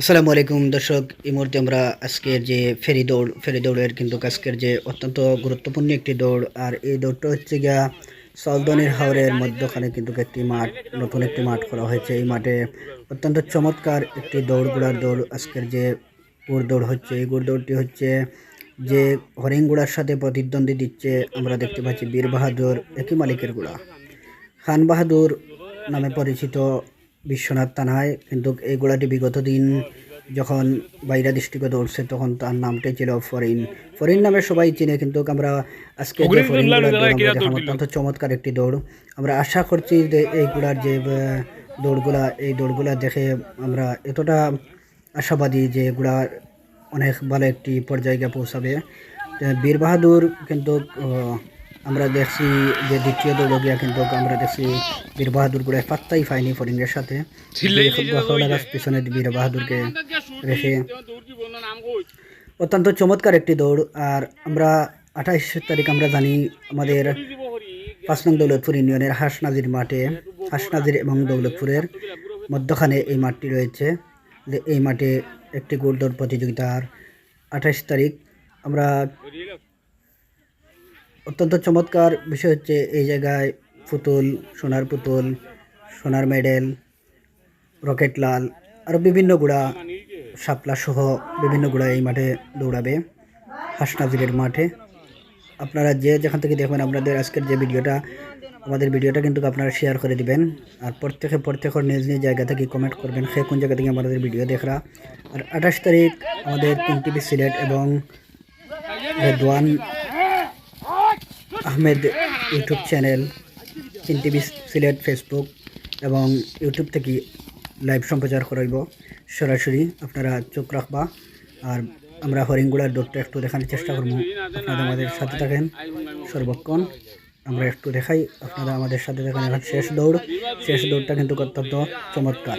আসসালামু আলাইকুম দর্শক, এই মুহূর্তে আমরা আজকের যে ফেরি দৌড়, ফেরি দৌড়ের কিন্তু আজকের যে অত্যন্ত গুরুত্বপূর্ণ একটি দৌড়, আর এই দৌড়টা হচ্ছে গিয়া সলদনের হাওরের মধ্যখানে কিন্তু একটি মাঠ, নতুন একটি মাঠ করা হয়েছে। এই মাঠে অত্যন্ত চমৎকার একটি দৌড় দৌড়, আজকের যে গুড় দৌড় হচ্ছে, এই গুড় দৌড়টি হচ্ছে যে হরিণগুড়ার সাথে প্রতিদ্বন্দ্বী দিচ্ছে, আমরা দেখতে পাচ্ছি বীর বাহাদুর একই মালিকের গুড়া। খান বাহাদুর নামে পরিচিত বিশ্বনাথ থানায় কিন্তু এই গোড়াটি বিগত দিন যখন বাইরা ডিস্ট্রিক্টে দৌড়ছে তখন তার নামটাই ছিল ফরিন। ফরিন নামে সবাই চিনে কিন্তু আমরা আজকে যে ফরিন অত্যন্ত চমৎকার একটি দৌড়। আমরা আশা করছি যে এই গুড়ার যে দৌড়গুলা এই দৌড়গুলা দেখে আমরা এতটা আশাবাদী যে গুড়ার অনেক ভালো একটি পর্যায়ে পৌঁছাবে। বীর বাহাদুর কিন্তু আমরা দেখছি যে দ্বিতীয় দৌড়িয়া কিন্তু আমরা দেখছি বীর বাহাদুর গুড়ে পাত্তাই পাইনি ফরিংয়ের সাথে। পিছনে বীর বাহাদুরকে রেখে অত্যন্ত চমৎকার একটি দৌড়। আর আমরা আঠাইশ তারিখ আমরা জানি আমাদের পাঁচ নং দৌলতপুর ইউনিয়নের হাসনাজির মাঠে হাসনাজির এবং দৌলতপুরের মধ্যখানে এই মাঠটি রয়েছে। যে এই মাঠে একটি গোল দৌড় প্রতিযোগিতার আঠাইশ তারিখ আমরা অত্যন্ত চমৎকার বিষয় হচ্ছে এই জায়গায় পুতুল, সোনার পুতুল, সোনার মেডেল, রকেট লাল আরও বিভিন্ন গুড়া, শাপলা সহ বিভিন্ন গুড়া এই মাঠে দৌড়াবে, হাসনাজিরের মাঠে। আপনারা যে যেখান থেকে দেখবেন আপনাদের আজকের যে ভিডিওটা, আমাদের ভিডিওটা কিন্তু আপনারা শেয়ার করে দিবেন। আর প্রত্যেকে প্রত্যেকের নিজ নিজ জায়গা থেকে কমেন্ট করবেন সে কোন জায়গা থেকে আমাদের ভিডিও দেখরা। আর আঠাশ তারিখ আমাদের তিন টিভি সিলেট এবং Redwan Ahmed YouTube channel TV Sylhet Facebook এবং ইউটিউব থেকে লাইভ সম্প্রচার করাইব। সরাসরি আপনারা চোখ রাখবা। আর আমরা হরিণগুড়ার দৌড়টা একটু দেখানোর চেষ্টা করব। আপনারা আমাদের সাথে থাকেন, সর্বক্ষণ। আমরা একটু দেখাই, আপনারা আমাদের সাথে দেখেন এখন শেষ দৌড়। শেষ দৌড়টা কিন্তু অত্যন্ত চমৎকার।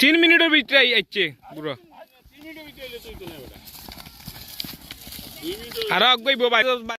তিন মিনিটের ভিতরে আইছে পুরো। আরও আগাইব